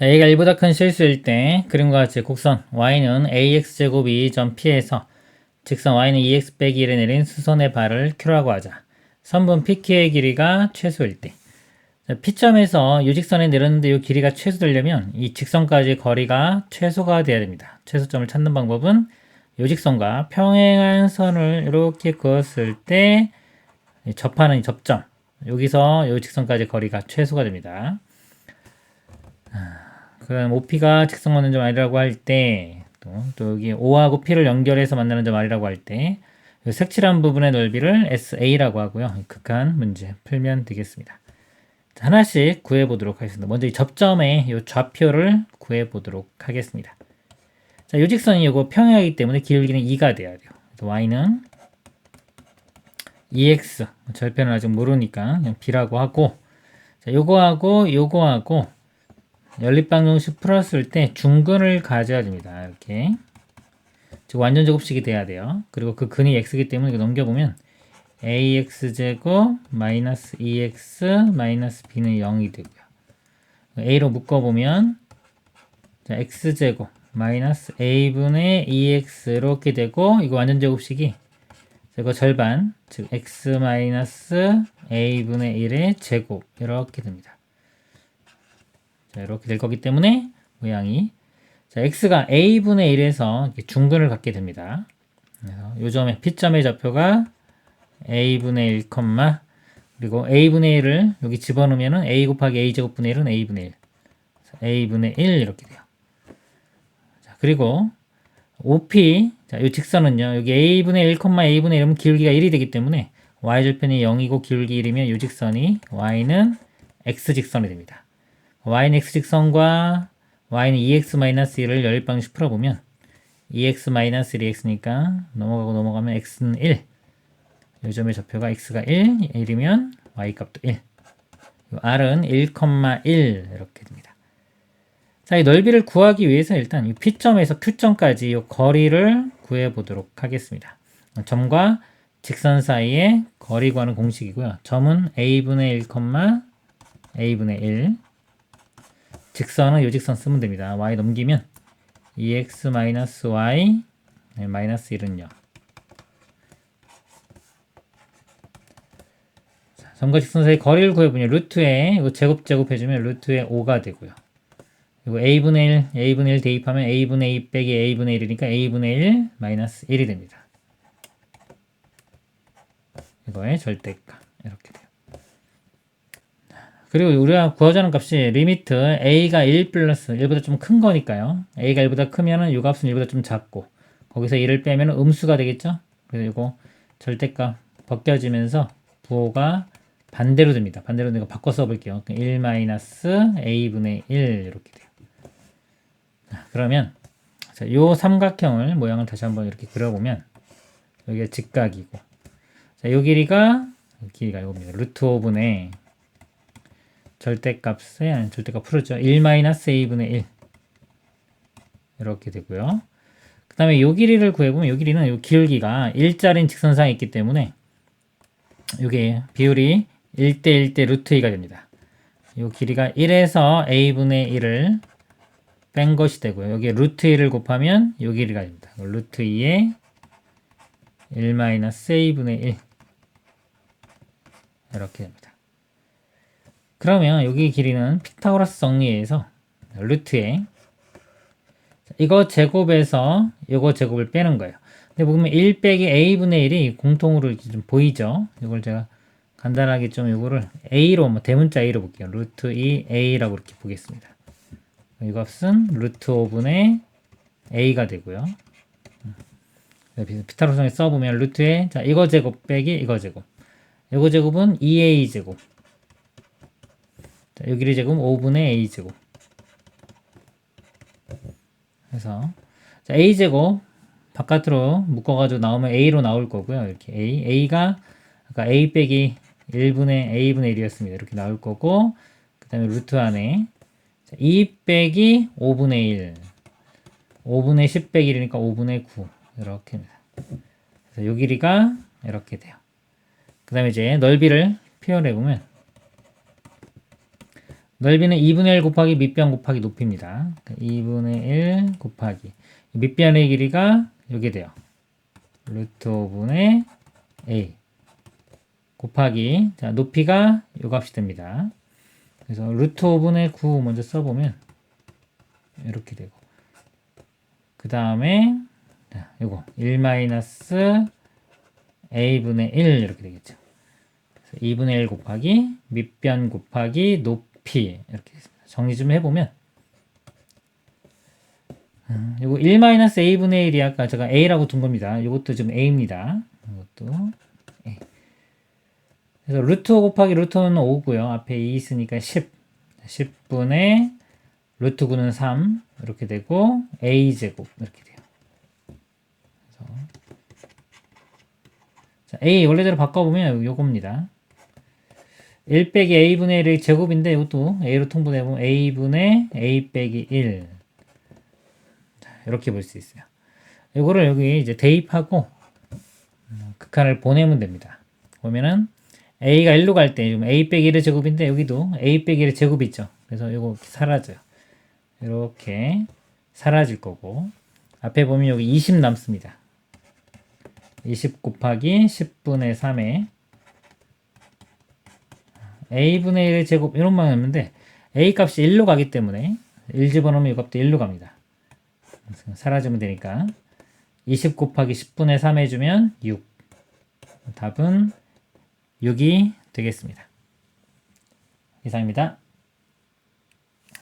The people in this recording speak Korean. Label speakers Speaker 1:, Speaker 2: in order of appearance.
Speaker 1: 자, 얘가 1보다 큰 실수일 때 그림과 같이 곡선 y는 ax제곱이 점 p에서 직선 y는 2x 빼기 1에 내린 수선의 발을 q라고 하자. 선분 pq의 길이가 최소일 때 자, P점에서 이 직선에 내렸는데 이 길이가 최소되려면 이 직선까지 거리가 최소가 돼야 됩니다. 최소점을 찾는 방법은 이 직선과 평행한 선을 이렇게 그었을 때 접하는 이 접점 여기서 이 직선까지 거리가 최소가 됩니다. 그럼 OP가 직선 맞는 점 R이라고 할 때, 또, 또 여기 O하고 P를 연결해서 만나는 점 R이라고 할 때, 이 색칠한 부분의 넓이를 SA라고 하고요. 극한 문제 풀면 되겠습니다. 자, 하나씩 구해 보도록 하겠습니다. 먼저 이 접점의 이 좌표를 구해 보도록 하겠습니다. 자, 이 직선이 이거 평행하기 때문에 기울기는 2가 돼야 돼요. Y는 2X, 절편을 아직 모르니까 그냥 B라고 하고, 자, 요거하고 요거하고 연립방정식 풀었을 때 중근을 가져야 됩니다. 이렇게. 즉 완전 제곱식이 돼야 돼요. 그리고 그 근이 x이기 때문에 넘겨보면 ax제곱 마이너스 2x 마이너스 b는 0이 되고요. a로 묶어보면 자, x제곱 마이너스 a분의 2x 이렇게 되고 이거 완전 제곱식이 이거 절반 즉 x 마이너스 a분의 1의 제곱 이렇게 됩니다. 자, 이렇게 될 거기 때문에 모양이 자, x가 a분의 1에서 중근을 갖게 됩니다. 그래서 요 점에 p점의 좌표가 a분의 1, 그리고 a분의 1을 여기 집어넣으면 a 곱하기 a 제곱분의 1은 a분의 1. a분의 1 이렇게 돼요. 자, 그리고 OP, 자, 이 직선은요, 여기 a분의 1, a분의 1은 기울기가 1이 되기 때문에 y절편이 0이고 기울기 1이면 이 직선이 y는 x직선이 됩니다. Y는 x직선과 y는 2x-1을 열 방식 풀어보면 2x-1이 넘어가고 넘어가면 x는 1 요점의 좌표가 x가 1, 1이면 y값도 1 r은 1,1 이렇게 됩니다. 자, 이 넓이를 구하기 위해서 일단 이 P점에서 Q점까지 이 거리를 구해 보도록 하겠습니다. 점과 직선 사이의 거리 구하는 공식이고요. 점은 a분의 1, a분의 1 직선은 요 직선 쓰면 됩니다. y 넘기면 2x 마이너스 y 네, 마이너스 1은요. 점과 직선 사이 거리를 구해보면 루트에 이거 제곱 제곱해주면 루트에 5가 되고요. 그리고 a분의 1, a분의 1 대입하면 a분의 2 빼기 a분의 1이니까 a분의 1 마이너스 1이 됩니다. 이거의 절대값 이렇게 돼요. 그리고 우리가 구하자는 값이 리미트 a가 1 플러스 1보다 좀 큰 거니까요. a가 1보다 크면은 이 값은 1보다 좀 작고 거기서 1을 빼면 음수가 되겠죠. 그래서 이거 절대값 벗겨지면서 부호가 반대로 됩니다. 반대로 내가 바꿔 써볼게요. 1 마이너스 a분의 1 이렇게 돼요. 그러면 자, 요 삼각형을 모양을 다시 한번 이렇게 그려보면 여기가 직각이고 자, 요 길이가 길이가 이겁니다. 루트 5분의 절대값에 절대값 풀었죠. 1-a분의 1 이렇게 되고요. 그 다음에 요 길이를 구해보면 요 길이는 요 기울기가 일자리인 직선상에 있기 때문에 요게 비율이 1대 1대 루트 2가 됩니다. 요 길이가 1에서 a분의 1을 뺀 것이 되고요. 여기에 루트 2를 곱하면 요 길이가 됩니다. 루트 2에 1-a분의 1 이렇게 됩니다. 그러면 여기 길이는 피타고라스 정리에서 루트에 이거 제곱에서 이거 제곱을 빼는 거예요. 근데 보면 1 빼기 a분의 1이 공통으로 좀 보이죠? 이걸 제가 간단하게 좀 이거를 a로 뭐 대문자 a로 볼게요. 루트 2 a라고 이렇게 보겠습니다. 이 값은 루트 5분의 a가 되고요. 음. 피타고라스에 써보면 루트에 자 이거 제곱 빼기 이거 제곱 이거 제곱은 2a 제곱 자, 여기를 제곱 5분의 a제곱. 그래서 자, a제곱 바깥으로 묶어가지고 나오면 a로 나올 거고요. 이렇게 a. a가 아까 a 빼기 1분의 a분의 1이었습니다. 이렇게 나올 거고 그 다음에 루트 안에 2 빼기 5분의 1 5분의 10 빼기 1이니까 5분의 9 이렇게 입니다. 그래서 요 길이가 이렇게 돼요. 그 다음에 이제 넓이를 표현해 보면 넓이는 2분의 1 곱하기 밑변 곱하기 높이입니다. 그러니까 2분의 1 곱하기 밑변의 길이가 이게 돼요. 루트 5분의 a 곱하기 자 높이가 요 값이 됩니다. 그래서 루트 5분의 9 먼저 써보면 이렇게 되고 그 다음에 자, 요거 1 마이너스 a분의 1 이렇게 되겠죠. 그래서 2분의 1 곱하기 밑변 곱하기 높이 이렇게. 정리 좀 해보면 음, 요거 1 마이너스 a분의 1이 아까 제가 a라고 둔 겁니다. 요것도 좀 a입니다. 이것도 a. 그래서 루트 5 곱하기 루트는 5고요. 앞에 2 있으니까 10. 10분의 루트 9는 3 이렇게 되고 a 제곱 이렇게 돼요. 그래서 자, a 원래대로 바꿔보면 요겁니다. 1 빼기 a분의 1의 제곱인데 이것도 a로 통분해보면 a분의 a 빼기 1 자, 이렇게 볼 수 있어요. 이거를 여기 이제 대입하고 음, 극한을 보내면 됩니다. 보면은 a가 1로 갈 때 a 빼기 1의 제곱인데 여기도 a 빼기 1의 제곱이 있죠. 그래서 이거 사라져요. 이렇게 사라질 거고 앞에 보면 여기 20 남습니다. 20 곱하기 10분의 3에 a분의 1의 제곱 이런 만 했는데 a 값이 1로 가기 때문에 1 집어넣으면 이 값도 1로 갑니다. 사라지면 되니까 20 곱하기 10분의 3 해주면 6 답은 6이 되겠습니다. 이상입니다.